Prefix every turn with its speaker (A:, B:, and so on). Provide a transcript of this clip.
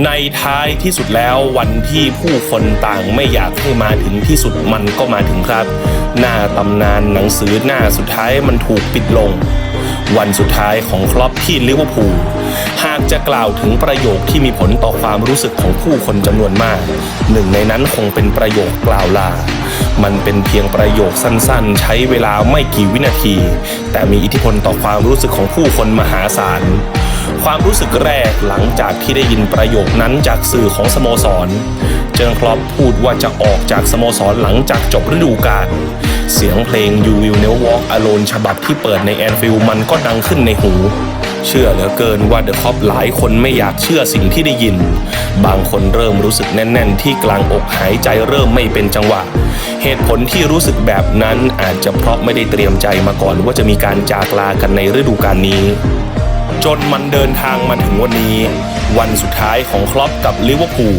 A: ในท้ายที่สุดแล้ววันที่ผู้คนต่างไม่อยากให้มาถึงที่สุดมันก็มาถึงครับ หน้าตำนานหนังสือหน้าสุดท้ายมันถูกปิดลง วันสุดท้ายของคลอปที่ลิเวอร์พูลหากจะกล่าวถึงประโยคที่มีผลต่อความรู้สึกของผู้คนจำนวนมาก หนึ่งในนั้นคงเป็นประโยคกล่าวลา มันเป็นเพียงประโยคสั้นๆ ใช้เวลาไม่กี่วินาที แต่มีอิทธิพลต่อความรู้สึกของผู้คนมหาศาล ความรู้สึกแรกหลังจากที่ได้ยินประโยคนั้นจากสื่อของสโมสร เจิงคลอปพูดว่าจะออกจากสโมสรหลังจากจบฤดูกาลเสียงเพลง You Will Never Walk Alone ฉบับที่เปิดในแอนฟิลมันก็ดังขึ้นในหู เชื่อเหลือเกินว่าเดอะคอปหลายคนไม่อยากเชื่อสิ่งที่ได้ยิน บางคนเริ่มรู้สึกแน่น ๆ ที่กลางอกหายใจเริ่มไม่เป็นจังหวะ เหตุผลที่รู้สึกแบบนั้นอาจจะเพราะไม่ได้เตรียมใจมาก่อนว่าจะมีการจากลากันในฤดูกาลนี้ จนมันเดินทางมาถึงวันนี้ วันสุดท้ายของคลอปกับลิเวอร์พูล